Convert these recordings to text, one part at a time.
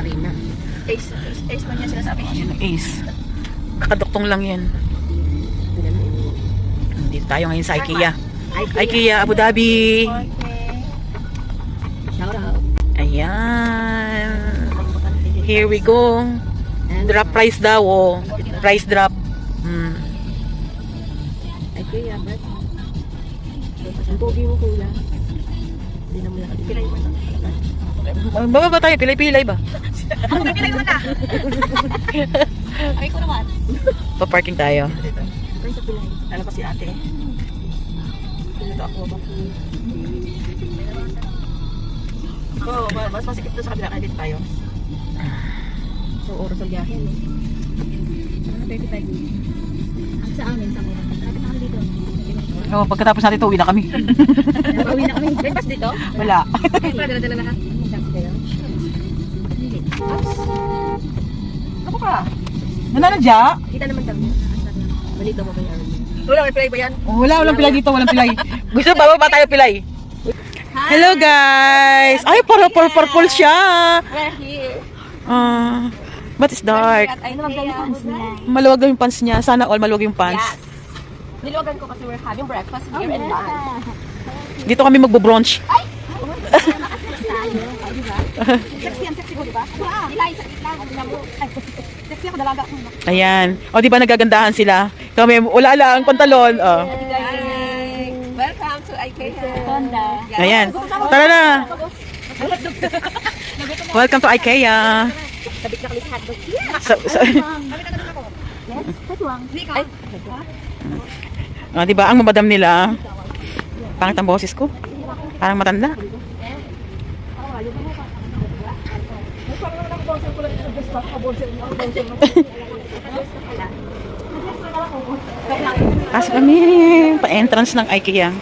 Arena. Ace. Ace, ace man yan sinasabi. Yan, ace. Kakadoktong lang yan. Dito tayo ngayon sa IKEA. IKEA, IKEA Abu Dhabi. Okay. Ayan. Here we go. Drop price daw. Oh. Price drop. Hmm. IKEA, but... Ang pogi mo, kuya. Hindi na mo lang. Ikilay mo na. Baba ba tayo? Pilay-pilay ba? Pilay mo na. Ay, ko naman. Pa-parking tayo. Ano pa si ate? Dito ako ba? Oh, mas masikip doon sa kabila kaya dito tayo. So, oras ang biyahe, no? Ano, 35 Sa amin, sa mura. Lapit na kami dito. Oh, pagkatapos natin ito, uwi na kami. Pauwi na kami. Breakfast dito? Wala. Dala-dala lahat. Taxi kayo? Ako ka. Nananadya? Kita naman kami. Balito mo ba yan? Wala, may play ba yan? Oh, wala, walang pilay dito, walang pilay. Gusto ba ba tayo pilay? Hello guys! Ay, para pur purple siya. We're here. Ah, but it's dark. Ay, naman yung pants nila. Maluwag yung pants niya. Sana all maluwag yung pants. Yes. Niluwagan ko kasi we're having breakfast here in lunch. Dito kami magbo-brunch. Sexy ang sexy ko, di ba? Nilay sa gitna. Tingnan mo. Ay, Sexy ako, dalaga. Ayan. O, di ba nagagandahan sila? Kami, wala lang, pantalon. Oh. Hi. Welcome to IKEA. Honda. Ayan. Tara na. Welcome to IKEA. Sabit na kami sa hotdog. So, so, Yes, katuwang. Ay, oh, di ba ang mamadam nila? Pangit ang boses ko. Parang matanda. Pasok kami pa-entrance ng IKEA.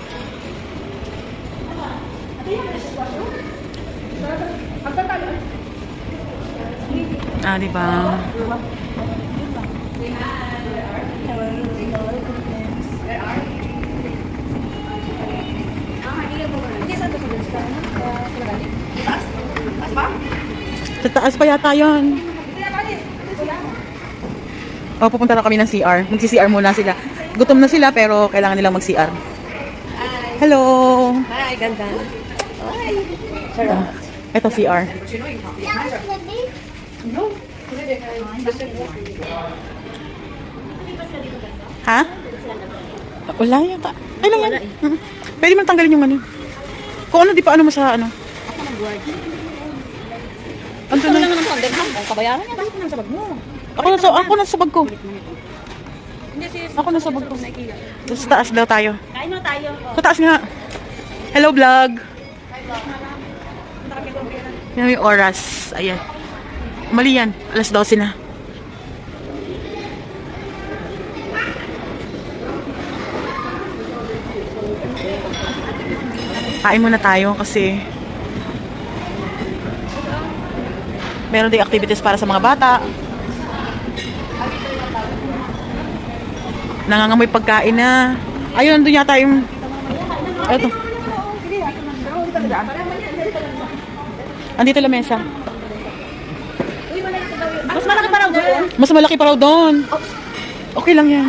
Ah, di ba? Sa taas pa yata yun. Oh, pupunta na kami ng CR. Magsi-CR muna sila. Gutom na sila pero kailangan nilang mag-CR. Hello! Hi, ganda. Ah, Ito CR. Ha? Wala yata. Ay lang yan. Mm. Pwede mo tanggalin yung ano. Kung ano, di pa ano mo sa ano. Ano Ano na? naman? Ang kabayaran niya. Bakit nang sa bag mo? Ako na sa ako na sa bag ko. Hindi si Ako na sa bag ko. Sa taas daw tayo. Kain na tayo. Sa taas nga. Hello vlog. Yan yung oras. Ayan. Mali yan. Alas 12 na. Kain muna tayo kasi meron din activities para sa mga bata. Nangangamoy pagkain na. Ayun, nandun yata yung... Eto. Andito la mesa. Mas malaki pa raw doon. Mas malaki pa raw doon. Okay lang yan.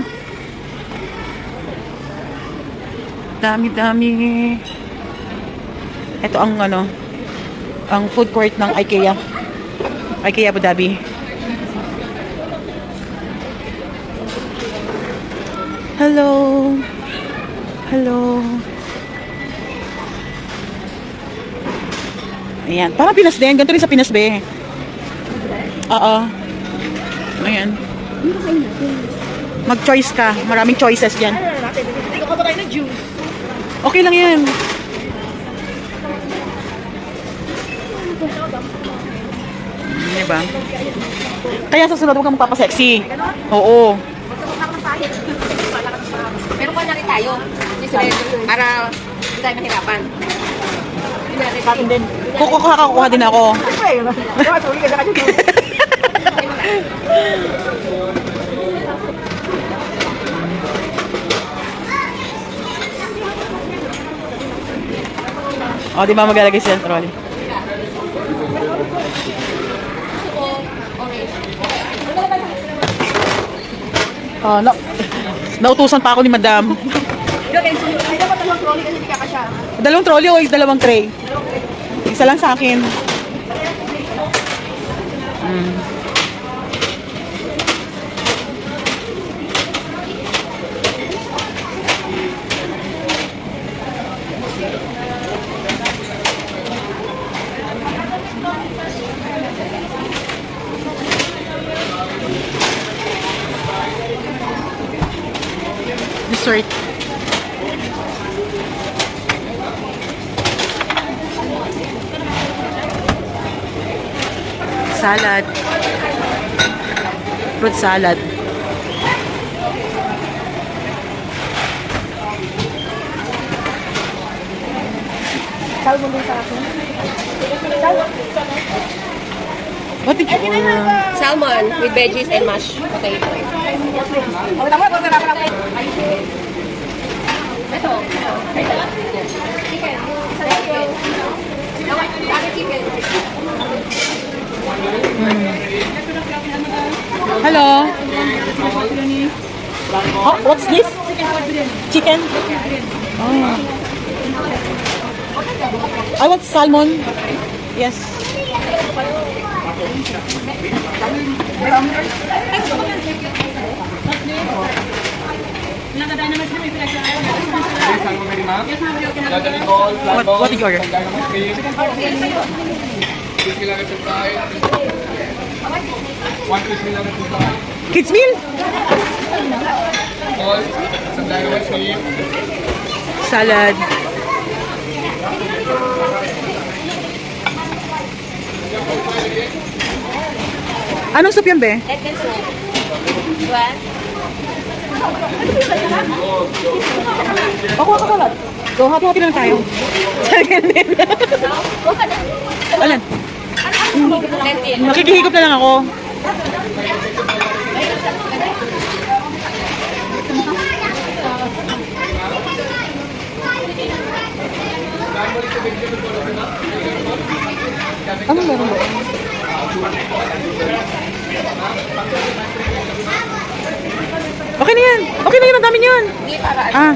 Dami-dami. Ito ang ano, ang food court ng IKEA. IKEA Abu Dhabi. Hello. Hello. Ayan. Parang Pinas din. Ganito rin sa Pinas, be. Oo. Ayan. Mag-choice ka. Maraming choices yan. Hindi ko pa tayo ng juice. Okay lang yan. Diba? Kaya sa sunod, huwag kang magpapasexy. Oo. Rin tayo. Para hindi tayo mahirapan. Sa akin din. Kukuha kukuha din ako. O, di ba maglalagay sila ng trolley? Ah, na, nautusan pa ako ni madam. Dalawang trolley o dalawang tray? Isa lang sa akin. Mm. Dessert. Salad. Fruit salad. Salmon din sa akin. What did you order? Salmon with veggies and mashed potato. Ito. Chicken. chicken. Hello. Oh, what's this? Chicken. Oh. I want salmon. Yes. What, what did you order? One crispy nugget with fries. Kids meal? All some dynamite shrimp. Salad. Anong soup yan, be? Chicken soup. What? Ako, ako kalat. So, happy-happy lang tayo. Alan, Lentil. makikihigop na lang ako. Ano meron ba? Okay na yan. Okay na yun. Ang dami. Hindi para Ah.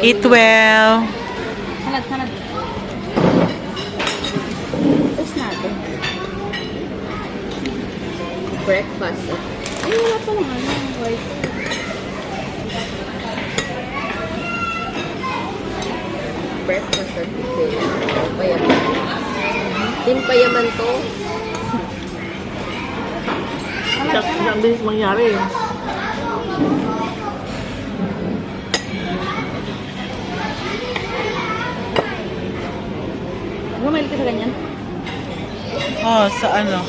Eat well. Salad, salad. Tapos natin. Breakfast. Ay, wala pa ano. White. Breakfast at buffet. Payaman. Din payaman to. Bilis mangyari. Gumail ka sa ganyan? Oh, sa ano?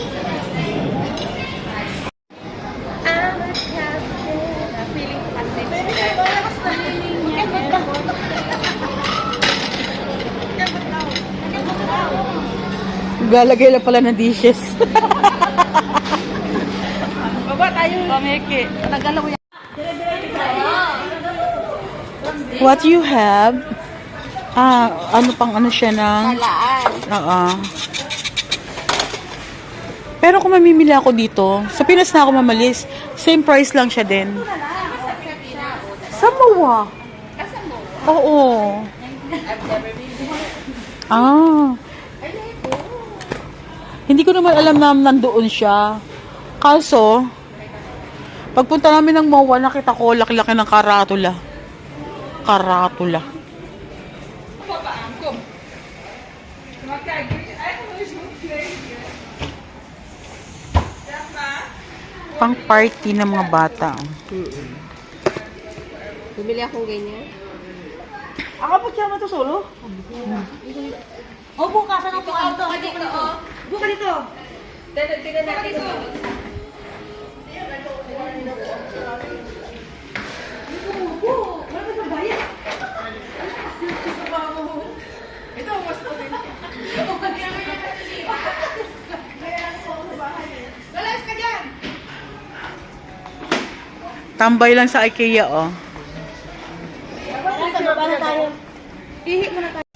Galagay lang pala ng dishes. Baba tayo. Pameke. Nagalaw yan. What you have? Ah, ano pang ano siya ng... Talaan. Oo. Pero kung mamimili ako dito, sa Pinas na ako mamalis, same price lang siya din. Samoa. Oo. Ah. Hindi ko naman alam na nandoon siya. Kaso, pagpunta namin ng MOA, nakita ko laki-laki ng karatula. Karatula. Pang party ng mga bata. Bumili akong ganyan. Ako pa siya to solo? O, bukas ang upuan to. Buka dito. Buka dito. Tignan natin ito. Ito, mas po din. Tambay lang sa IKEA, oh. Sa baba na tayo. Ihi muna tayo.